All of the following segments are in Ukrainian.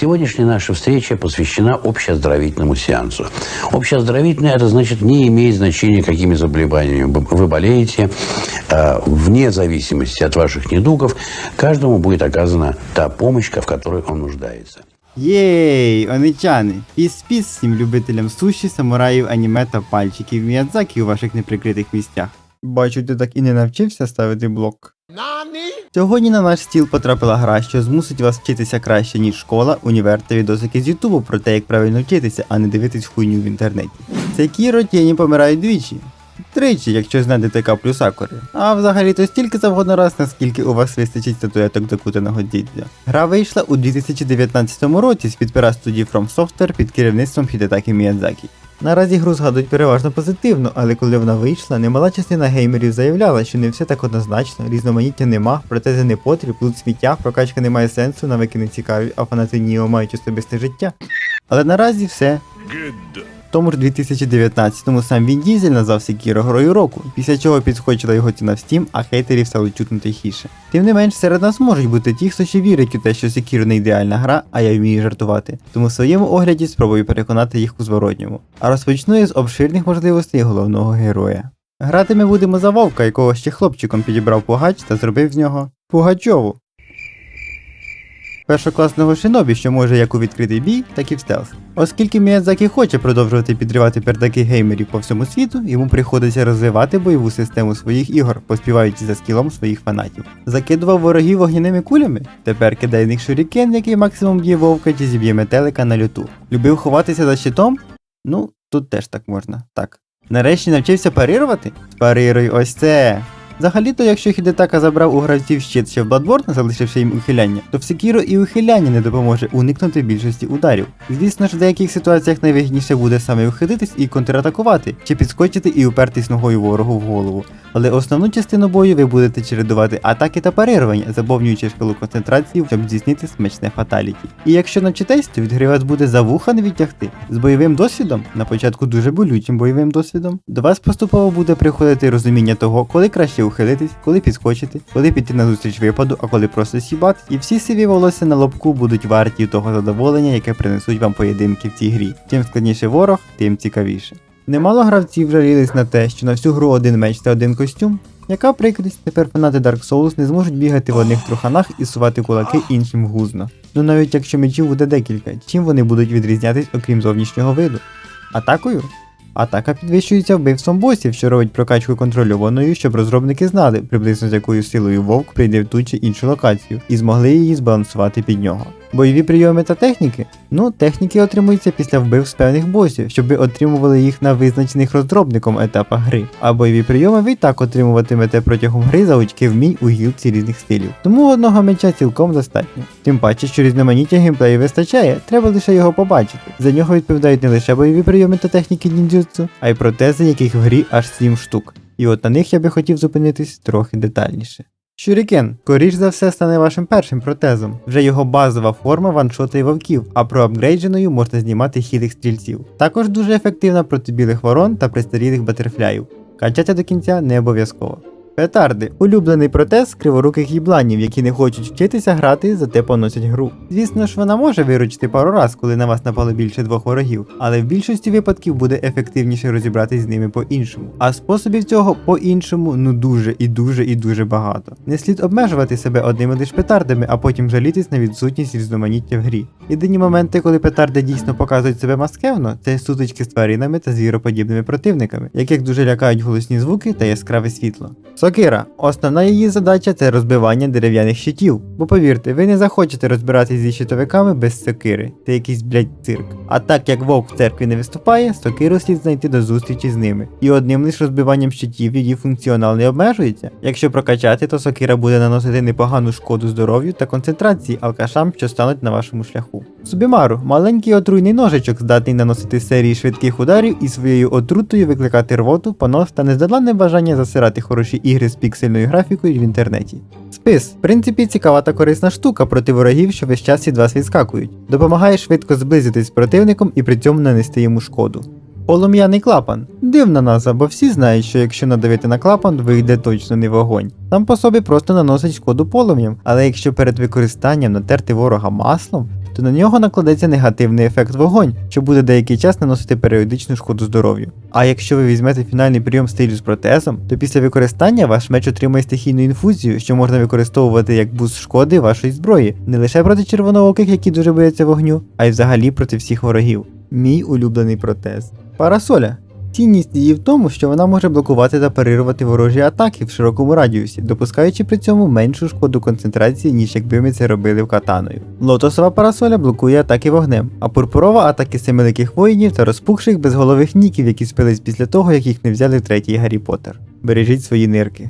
Сегодняшняя наша встреча посвящена общеоздоровительному сеансу. Общеоздоровительное – это значит не имеет значения, какими заболеваниями вы- вы болеете. Э, Вне зависимости от ваших недугов каждому будет оказана та помощь, в которой он нуждается. Єй, оничани! Піс-піс всім любителям суші, самураїв, аніме та пальчиків Міядзакі у ваших неприкритих місцях. Бачу, ти так і не навчився ставити блок. Сьогодні на наш стіл потрапила гра, що змусить вас вчитися краще, ніж школа, універ та відосики з Ютубу про те, як правильно вчитися, а не дивитись хуйню в інтернеті. Секіро тіні помирають двічі. Тричі, якщо знайдете каплю сакури. А взагалі то стільки завгодно раз, наскільки у вас вистачить статуеток докутаного дідзя. Гра вийшла у 2019 році з підпира студії From Software під керівництвом Хідетакі Міядзакі. Наразі гру згадують переважно позитивно, але коли вона вийшла, немала частина геймерів заявляла, що не все так однозначно, різноманіття нема, протези не потріб, лут сміття, прокачка не має сенсу, навики не цікаві, а фанати Ніо мають особисте життя. Але наразі все. В тому ж 2019-му сам Він Дізель назвав Sekiro грою року, після чого підскочила його ціна в Steam, а хейтерів стало чутно тихіше. Тим не менш, серед нас можуть бути ті, хто ще вірить у те, що Sekiro не ідеальна гра, а я вмію жартувати. Тому в своєму огляді спробую переконати їх у зворотньому. А розпочну я з обширних можливостей головного героя. Грати ми будемо за вовка, якого ще хлопчиком підібрав пугач та зробив з нього Пугачову. Першокласного шинобі, що може як у відкритий бій, так і в стелс. Оскільки Міядзакі хоче продовжувати підривати пердаки геймерів по всьому світу, йому приходиться розвивати бойову систему своїх ігор, поспіваючи за скілом своїх фанатів. Закидував ворогів вогняними кулями, тепер кидає них шурікен, який максимум б'є вовка чи зіб'є метелика на люту. Любив ховатися за щитом? Ну, тут теж так можна. Так. Нарешті навчився парирувати? Парируй ось це. Взагалі-то, якщо Хідетака забрав у гравців щит ще в Bloodborne, залишивши їм ухиляння, то в Sekiro і ухиляння не допоможе уникнути більшості ударів. Звісно ж, в деяких ситуаціях найвигідніше буде саме ухилитись і контратакувати, чи підскочити і упертись ногою ворогу в голову. Але основну частину бою ви будете чередувати атаки та парирування, заповнюючи шкалу концентрації, щоб здійснити смачне фаталіті. І якщо навчитесь, то від гри вас буде за вуха не відтягти. З бойовим досвідом, на початку дуже болючим бойовим досвідом, до вас поступово буде приходити розуміння того, коли краще ухилитись, коли підскочити, коли піти на зустріч випаду, а коли просто сібати. І всі сиві волосся на лобку будуть варті того задоволення, яке принесуть вам поєдинки в цій грі. Чим складніше ворог, тим цікавіше. Немало гравців жалілись на те, що на всю гру один меч та один костюм. Яка прикрість, тепер фанати Dark Souls не зможуть бігати в одних труханах і сувати кулаки іншим гузно. Ну навіть якщо мечів буде декілька, чим вони будуть відрізнятись окрім зовнішнього виду? Атакою? Атака підвищується вбивством босів, що робить прокачку контрольованою, щоб розробники знали, приблизно з якою силою вовк прийде в ту чи іншу локацію, і змогли її збалансувати під нього. Бойові прийоми та техніки? Ну, техніки отримуються після вбивств певних босів, щоб ви отримували їх на визначених розробником етапах гри. А бойові прийоми ви і так отримуватимете протягом гри за очки вмінь у гілці різних стилів. Тому одного меча цілком достатньо. Тим паче, що різноманіття геймплею вистачає, треба лише його побачити. За нього відповідають не лише бойові прийоми та техніки ніндзюцу, а й протези, яких в грі аж 7 штук. І от на них я би хотів зупинитись трохи детальніше. Шурікен, скоріш за все, стане вашим першим протезом. Вже його базова форма ваншотає вовків, а проапгрейдженою можна знімати хілих стрільців. Також дуже ефективна проти білих ворон та пристарілих батерфляїв. Качати до кінця не обов'язково. Петарди улюблений протез криворуких їбланів, які не хочуть вчитися грати, зате поносять гру. Звісно ж, вона може виручити пару раз, коли на вас напало більше двох ворогів, але в більшості випадків буде ефективніше розібратись з ними по-іншому. А способів цього по-іншому ну дуже і дуже і дуже багато. Не слід обмежувати себе одними лише петардами, а потім жалітись на відсутність різноманіття в грі. Єдині моменти, коли петарди дійсно показують себе маскевно, це сутички з тваринами та звіроподібними противниками, яких дуже лякають голосні звуки та яскраве світло. Сокира. Основна її задача це розбивання дерев'яних щитів. Бо повірте, ви не захочете розбиратись зі щитовиками без сокири. Це якийсь блядь, цирк. А так як вовк в церкві не виступає, сокиру слід знайти до зустрічі з ними. І одним лише розбиванням щитів її функціонал не обмежується. Якщо прокачати, то сокира буде наносити непогану шкоду здоров'ю та концентрації алкашам, що стануть на вашому шляху. Субімару маленький отруйний ножичок, здатний наносити серії швидких ударів і своєю отрутою викликати рвоту, понос та нездоладне бажання засирати хороші ігри з піксельною графікою в інтернеті. Спис, в принципі, цікава та корисна штука проти ворогів, що весь час від вас відскакують. Допомагає швидко зблизитись з противником і при цьому нанести йому шкоду. Полум'яний клапан. Дивна назва, бо всі знають, що якщо надавити на клапан, вийде точно не вогонь. Сам по собі просто наносить шкоду полум'ям, але якщо перед використанням натерти ворога маслом, то на нього накладеться негативний ефект вогонь, що буде деякий час наносити періодичну шкоду здоров'ю. А якщо ви візьмете фінальний прийом стилю з протезом, то після використання ваш меч отримає стихійну інфузію, що можна використовувати як буст шкоди вашої зброї, не лише проти червонооких, які дуже бояться вогню, а й взагалі проти всіх ворогів. Мій улюблений протез. Парасоля. Цінність її в тому, що вона може блокувати та парирувати ворожі атаки в широкому радіусі, допускаючи при цьому меншу шкоду концентрації, ніж якби ми це робили в катаною. Лотосова парасоля блокує атаки вогнем, а пурпурова атаки семиликих воїнів та розпухших безголових ніків, які спились після того, як їх не взяли в третій Гаррі Поттер. Бережіть свої нирки.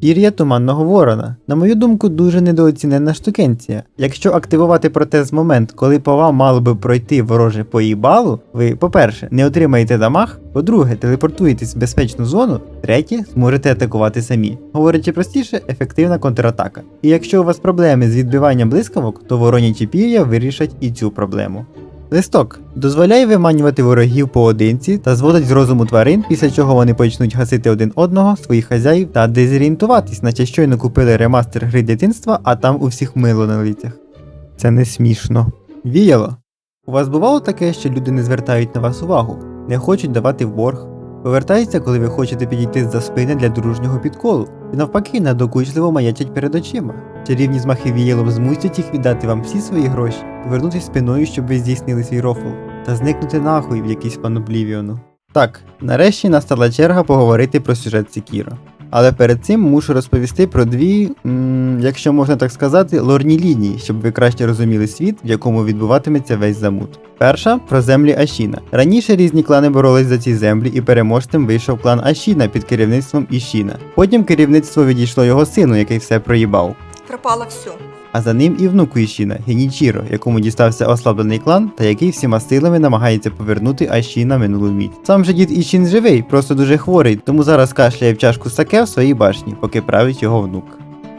Пір'я туманного ворона. На мою думку, дуже недооцінена штукенція. Якщо активувати протез в момент, коли по вам мало би пройти вороже поїбалу, ви, по-перше, не отримаєте дамаг, по-друге, телепортуєтесь в безпечну зону, третє, зможете атакувати самі. Говорячи простіше, ефективна контратака. І якщо у вас проблеми з відбиванням блискавок, то воронячі пір'я вирішать і цю проблему. Листок дозволяє виманювати ворогів поодинці та зводить з розуму тварин, після чого вони почнуть гасити один одного, своїх хазяїв та дезорієнтуватись, наче щойно купили ремастер гри дитинства, а там у всіх мило на лицях. Це не смішно. Віяло. У вас бувало таке, що люди не звертають на вас увагу, не хочуть давати в борг, повертаються, коли ви хочете підійти з-за спини для дружнього підколу, і навпаки надокучливо маячать перед очима. Чарівні змахи віялом змусять їх віддати вам всі свої гроші, повернутися спиною, щоб ви здійснили свій рофл, та зникнути нахуй в якийсь пан Облівіону. Так, нарешті настала черга поговорити про сюжет Секіро. Але перед цим мушу розповісти про дві, якщо можна так сказати, лорні лінії, щоб ви краще розуміли світ, в якому відбуватиметься весь замут. Перша про землі Ашіна. Раніше різні клани боролись за ці землі, і переможцем вийшов клан Ашіна під керівництвом Ішіна. Потім керівництво відійшло його сину, який все проїбав. пропало все. А за ним і внуку Ішіна, Генічіро, якому дістався ослаблений клан, та який всіма силами намагається повернути Ашіна минулу міць. Сам же дід Ішін живий, просто дуже хворий, тому зараз кашляє в чашку саке в своїй башні, поки править його внук.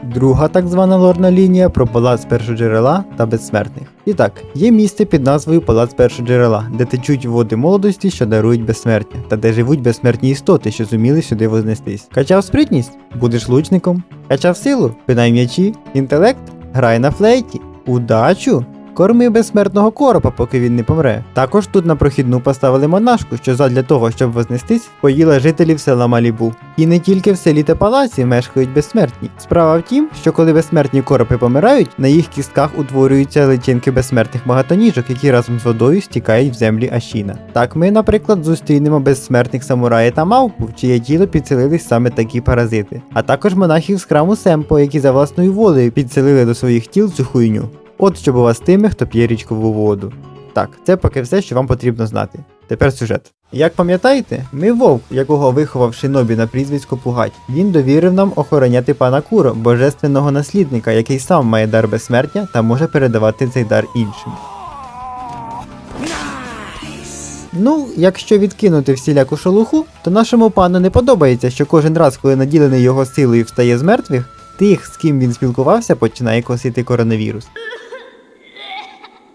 Друга так звана лорна лінія про палац першоджерела та безсмертних. І так, є місце під назвою Палац першоджерела, де течуть води молодості, що дарують безсмертя, та де живуть безсмертні істоти, що зуміли сюди вознестись. Качав спритність? Будеш лучником. Качав силу? Пинай м'ячі, інтелект? Грай на флейті. Удачу! Корми безсмертного коропа, поки він не помре. Також тут на прохідну поставили монашку, що задля того, щоб вознестись, поїла жителів села Малібу. І не тільки в селі та палаці мешкають безсмертні. Справа в тім, що коли безсмертні коропи помирають, на їх кістках утворюються личинки безсмертних багатоніжок, які разом з водою стікають в землі Ашіна. Так ми, наприклад, зустрінемо безсмертних самурая та мавпу, в чиє тіло підселились саме такі паразити, а також монахів з храму Семпо, які за власною волею підселили до своїх тіл цю хуйню. От що бува з тими, хто п'є річкову воду. Так, це поки все, що вам потрібно знати. Тепер сюжет. Як пам'ятаєте, ми вовк, якого виховав Шинобі на прізвисько Пугать. Він довірив нам охороняти пана Куро, божественного наслідника, який сам має дар безсмертя та може передавати цей дар іншим. Ну, якщо відкинути всіляку шолуху, то нашому пану не подобається, що кожен раз, коли наділений його силою встає з мертвих, тих, з ким він спілкувався, починає косити коронавірус.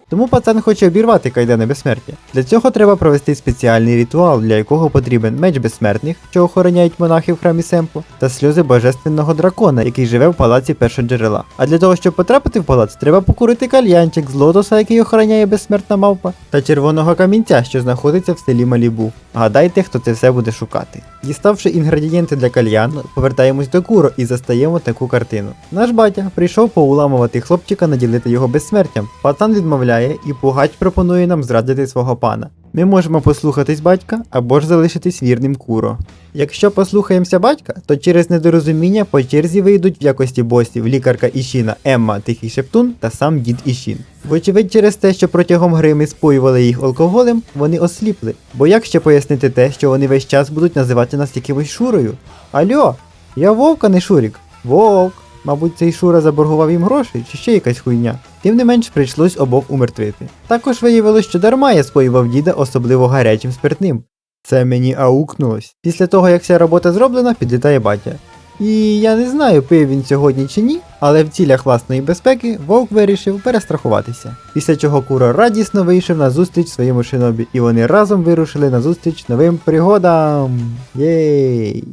Тому пацан хоче обірвати кайдани безсмертя. Для цього треба провести спеціальний ритуал, для якого потрібен меч безсмертних, що охороняють монахи в храмі Семпо, та сльози божественного дракона, який живе в палаці першоджерела. А для того, щоб потрапити в палац, треба покурити кальянчик з лотоса, який охороняє безсмертна мавпа, та червоного камінця, що знаходиться в селі Малібу. Гадайте, хто це все буде шукати. Діставши інгредієнти для кальяну, повертаємось до куро і застаємо таку картину. Наш батя прийшов поуламувати хлопчика, наділити його безсмертям. Пацан відмовляє, і пугач пропонує нам зрадити свого пана. Ми можемо послухатись батька або ж залишитись вірним куро. Якщо послухаємося батька, то через недорозуміння по черзі вийдуть в якості босів лікарка Ішіна Емма Тихий Шептун та сам дід Ішін. Вочевидь, через те, що протягом гри ми споювали їх алкоголем, вони осліпли. Бо як ще пояснити те, що вони весь час будуть називати нас якимось шурою? Альо, я вовк, а не шурік. Вовк. Мабуть, цей Шура заборгував їм гроші чи ще якась хуйня. Тим не менш прийшлось обох умертвити. Також виявилось, що дарма я споював діда особливо гарячим спиртним. Це мені аукнулось. Після того, як вся робота зроблена, підлітає батя. І я не знаю, пив він сьогодні чи ні, але в цілях власної безпеки вовк вирішив перестрахуватися. Після чого Куро радісно вийшов на зустріч своєму шинобі, і вони разом вирушили на зустріч новим пригодам. Єй!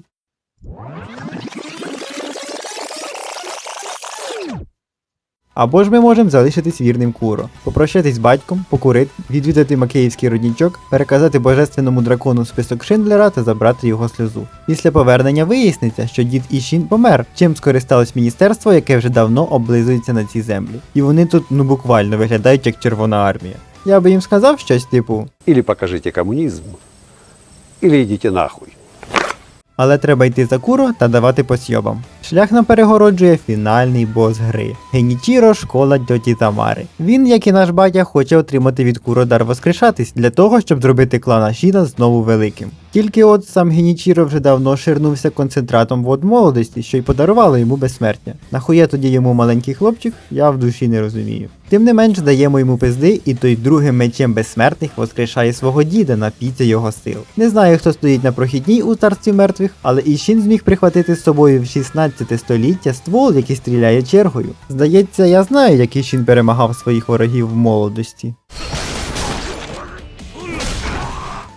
Або ж ми можемо залишитись вірним куро, попрощатись з батьком, покурити, відвідати макеївський роднічок, переказати божественному дракону список Шиндлера та забрати його сльозу. Після повернення виясниться, що дід Ішін помер, чим скористалось міністерство, яке вже давно облизується на цій землі. І вони тут ну буквально виглядають як Червона армія. Я би їм сказав щось типу. Или покажите коммунизм, или идите нахуй. Але треба йти за куро та давати по сьобам. Шлях нам перегороджує фінальний бос гри Генічіро школа Дьоті Тамари. Він, як і наш батя, хоче отримати від куро дар воскрешатись для того, щоб зробити клан Шіна знову великим. Тільки от сам Генічіро вже давно ширнувся концентратом вод молодості, що й подарувало йому безсмертя. Нахуя тоді йому маленький хлопчик, я в душі не розумію. Тим не менш даємо йому пизди, і той другим мечем безсмертних воскрешає свого діда, напійця його сил. Не знаю, хто стоїть на прохідній у царстві мертвих, але Ішін зміг прихватити з собою в 16 століття ствол, який стріляє чергою. Здається, я знаю, як Ішін перемагав своїх ворогів в молодості.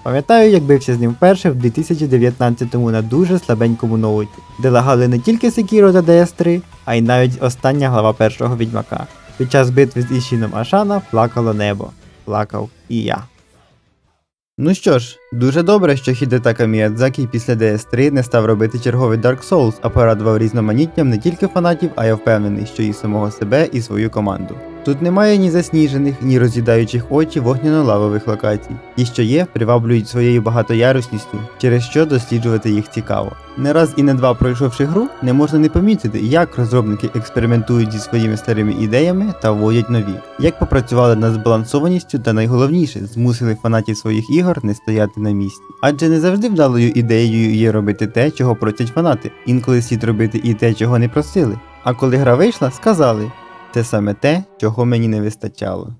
Пам'ятаю, як бився з ним вперше в 2019-му на дуже слабенькому ноуті, де лагали не тільки Секіро та DS3, а й навіть остання глава першого відьмака. Під час битви з Ішіном Ашана плакало небо. Плакав і я. Ну що ж, дуже добре, що Хідетака Міядзакі після DS3 не став робити черговий Dark Souls, а порадував різноманіттям не тільки фанатів, а я впевнений, що і самого себе, і свою команду. Тут немає ні засніжених, ні роз'їдаючих очі вогняно-лавових локацій. Ті, що є, приваблюють своєю багатоярусністю, через що досліджувати їх цікаво. Не раз і не два пройшовши гру, не можна не помітити, як розробники експериментують зі своїми старими ідеями та вводять нові, як попрацювали над збалансованістю та найголовніше змусили фанатів своїх ігор не стояти на місці. Адже не завжди вдалою ідеєю є робити те, чого просять фанати. Інколи слід робити і те, чого не просили. А коли гра вийшла, сказали. Це саме те, чого мені не вистачало.